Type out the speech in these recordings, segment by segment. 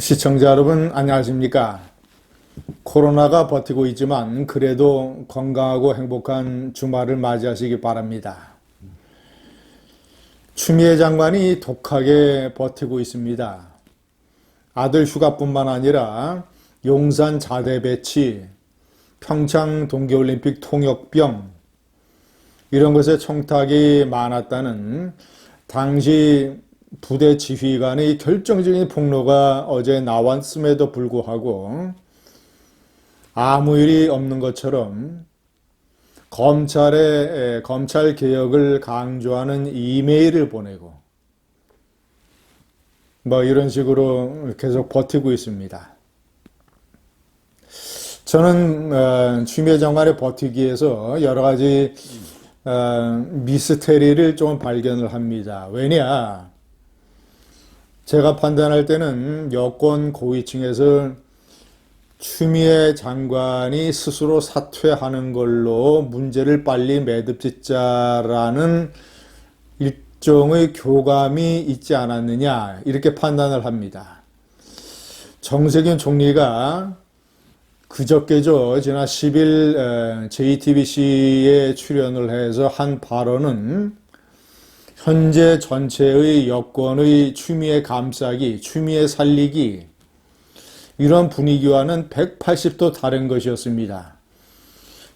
시청자 여러분 안녕하십니까? 코로나가 버티고 있지만 그래도 건강하고 행복한 주말을 맞이하시기 바랍니다. 추미애 장관이 독하게 버티고 있습니다. 아들 휴가뿐만 아니라 용산 자대 배치, 평창 동계올림픽 통역병 이런 것에 청탁이 많았다는 당시 부대 지휘관의 결정적인 폭로가 어제 나왔음에도 불구하고 아무 일이 없는 것처럼 검찰에 검찰 개혁을 강조하는 이메일을 보내고 뭐 이런 식으로 계속 버티고 있습니다. 저는 어, 추미애 장관의 버티기에서 여러 가지 어, 미스테리를 좀 발견을 합니다. 왜냐? 제가 판단할 때는 여권 고위층에서 추미애 장관이 스스로 사퇴하는 걸로 문제를 빨리 매듭짓자라는 일종의 교감이 있지 않았느냐 이렇게 판단을 합니다. 정세균 총리가 그저께죠 지난 10일 JTBC에 출연을 해서 한 발언은 현재 전체의 여권의 추미애 감싸기, 추미애 살리기 이런 분위기와는 180도 다른 것이었습니다.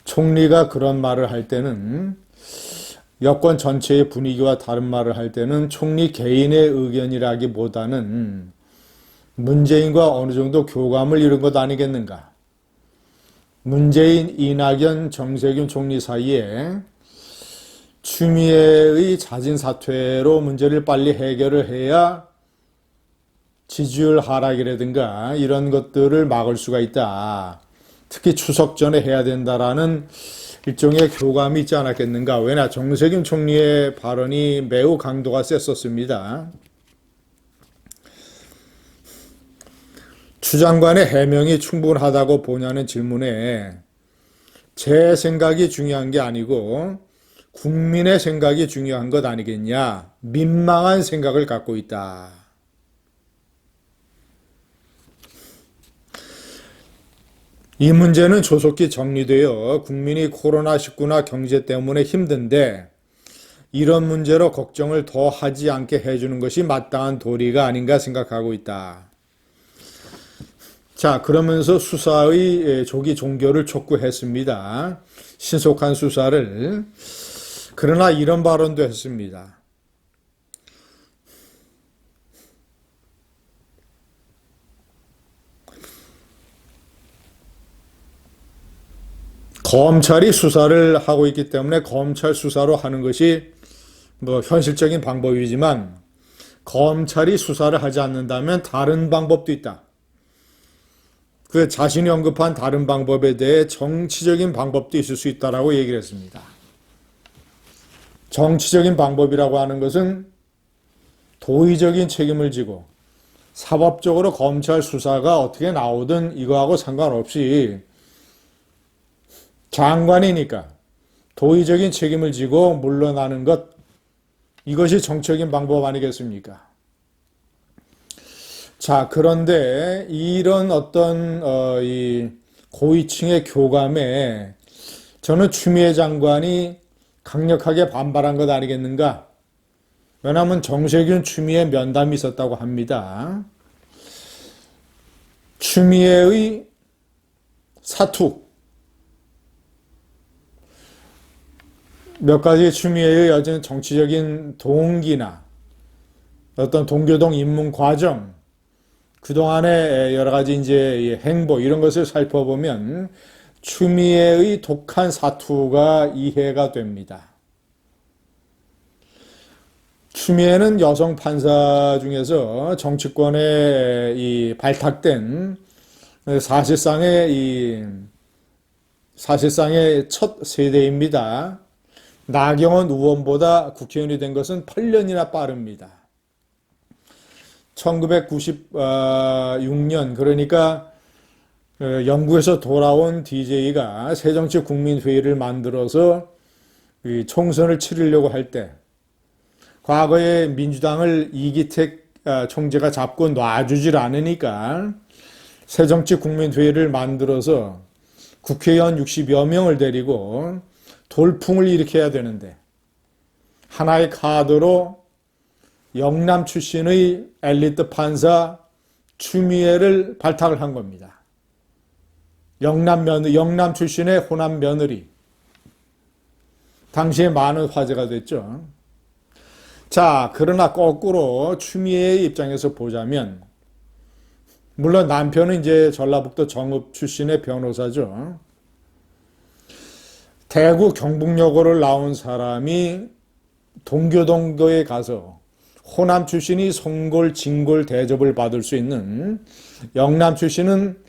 총리가 그런 말을 할 때는 여권 전체의 분위기와 다른 말을 할 때는 총리 개인의 의견이라기보다는 문재인과 어느 정도 교감을 이룬 것 아니겠는가? 문재인, 이낙연, 정세균 총리 사이에 추미애의 자진 사퇴로 문제를 빨리 해결을 해야 지지율 하락이라든가 이런 것들을 막을 수가 있다. 특히 추석 전에 해야 된다라는 일종의 교감이 있지 않았겠는가. 왜냐 정세균 총리의 발언이 매우 강도가 셌었습니다. 추 장관의 해명이 충분하다고 보냐는 질문에 제 생각이 중요한 게 아니고 국민의 생각이 중요한 것 아니겠냐. 민망한 생각을 갖고 있다. 이 문제는 조속히 정리되어 국민이 코로나19나 경제 때문에 힘든데 이런 문제로 걱정을 더 하지 않게 해주는 것이 마땅한 도리가 아닌가 생각하고 있다. 자, 그러면서 수사의 조기 종결을 촉구했습니다. 신속한 수사를. 그러나 이런 발언도 했습니다. 검찰이 수사를 하고 있기 때문에 검찰 수사로 하는 것이 뭐 현실적인 방법이지만 검찰이 수사를 하지 않는다면 다른 방법도 있다. 그 자신이 언급한 다른 방법에 대해 정치적인 방법도 있을 수 있다라고 얘기를 했습니다. 정치적인 방법이라고 하는 것은 도의적인 책임을 지고 사법적으로 검찰 수사가 어떻게 나오든 이거하고 상관없이 장관이니까 도의적인 책임을 지고 물러나는 것 이것이 정적인 방법 아니겠습니까? 자 그런데 이런 어떤 어, 이 고위층의 교감에 저는 추미애 장관이 강력하게 반발한 것 아니겠는가? 왜냐하면 정세균 추미애 면담이 있었다고 합니다. 추미애의 사투 몇 가지 추미애의 여전 정치적인 동기나 어떤 동교동 입문 과정, 그동안의 여러 가지 이제 행보 이런 것을 살펴보면 추미애의 독한 사투가 이해가 됩니다. 추미애는 여성 판사 중에서 정치권에 이 발탁된 사실상의 이 사실상의 첫 세대입니다. 나경원 의원보다 국회의원이 된 것은 8년이나 빠릅니다. 1996년 그러니까 영국에서 돌아온 DJ가 새정치 국민회의를 만들어서 총선을 치르려고 할 때 과거에 민주당을 이기택 어, 총재가 잡고 놔주질 않으니까 새정치 국민회의를 만들어서 국회의원 60여 명을 데리고 돌풍을 일으켜야 되는데 하나의 카드로 영남 출신의 엘리트 판사 추미애를 발탁을 한 겁니다. 영남 면 영남 출신의 호남 며느리. 당시에 많은 화제가 됐죠. 자, 그러나 거꾸로 추미애의 입장에서 보자면 물론 남편은 이제 전라북도 정읍 출신의 변호사죠. 대구 경북여고를 나온 사람이 동교동도에 가서 호남 출신이 송골, 진골 대접을 받을 수 있는 영남 출신은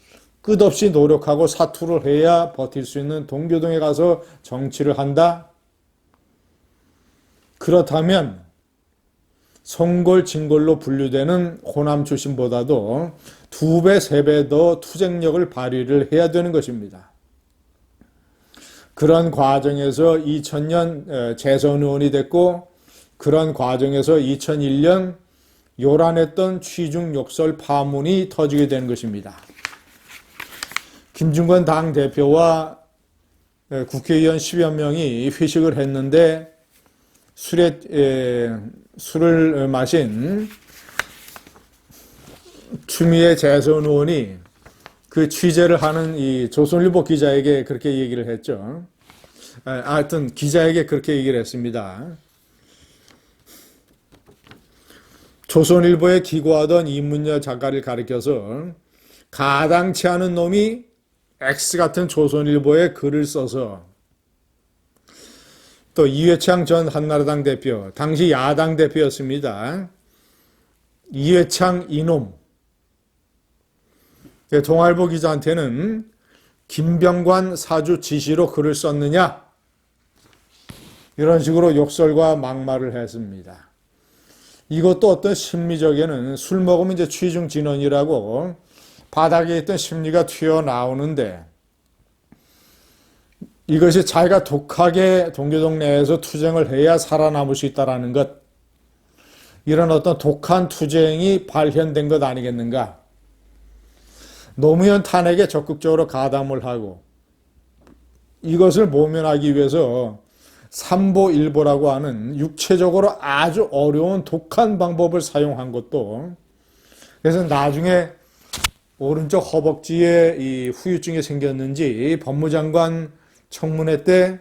끝없이 노력하고 사투를 해야 버틸 수 있는 동교동에 가서 정치를 한다? 그렇다면 송골, 진골로 분류되는 호남 출신보다도 두 배, 세 배 더 투쟁력을 발휘를 해야 되는 것입니다. 그런 과정에서 2000년 재선 의원이 됐고 그런 과정에서 2001년 요란했던 취중 욕설 파문이 터지게 된 것입니다. 김중건 당 대표와 국회의원 10여 명이 회식을 했는데 술에 에, 술을 마신 추미애 재선 의원이 그 취재를 하는 이 조선일보 기자에게 그렇게 얘기를 했죠. 아, 하여튼 기자에게 그렇게 얘기를 했습니다. 조선일보에 기고하던 이문여 작가를 가리켜서 가당치 않은 놈이 X 같은 조선일보에 글을 써서 또 이회창 전 한나라당 대표, 당시 야당 대표였습니다. 이회창 이놈. 동아일보 기자한테는 김병관 사주 지시로 글을 썼느냐? 이런 식으로 욕설과 막말을 했습니다. 이것도 어떤 심리적에는 술 먹으면 이제 취중 진원이라고 바닥에 있던 심리가 튀어나오는데 이것이 자기가 독하게 동교동 내에서 투쟁을 해야 살아남을 수 있다라는 것 이런 어떤 독한 투쟁이 발현된 것 아니겠는가? 노무현 탄핵에 적극적으로 가담을 하고 이것을 모면하기 위해서 삼보일보라고 하는 육체적으로 아주 어려운 독한 방법을 사용한 것도 그래서 나중에 오른쪽 허벅지에 이 후유증이 생겼는지 법무장관 청문회 때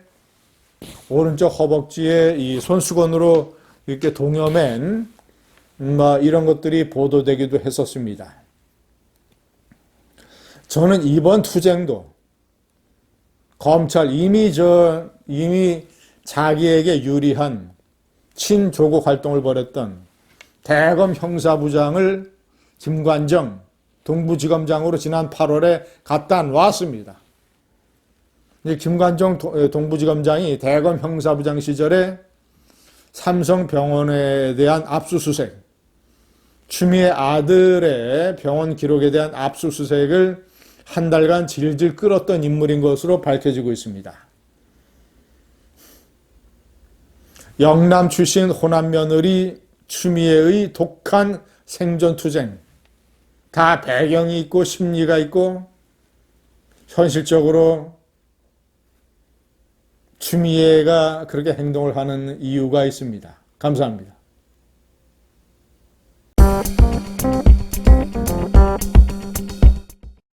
오른쪽 허벅지에 이 손수건으로 이렇게 동여맨 뭐 이런 것들이 보도되기도 했었습니다. 저는 이번 투쟁도 검찰 이미 저 이미 자기에게 유리한 친조국 활동을 벌였던 대검 형사부장을 김관정 동부지검장으로 지난 8월에 갖다 놨습니다. 김관정 동부지검장이 대검 형사부장 시절에 삼성병원에 대한 압수수색, 추미애 아들의 병원 기록에 대한 압수수색을 한 달간 질질 끌었던 인물인 것으로 밝혀지고 있습니다. 영남 출신 호남 며느리 추미애의 독한 생존 투쟁, 다 배경이 있고 심리가 있고 현실적으로 추미애가 그렇게 행동을 하는 이유가 있습니다. 감사합니다.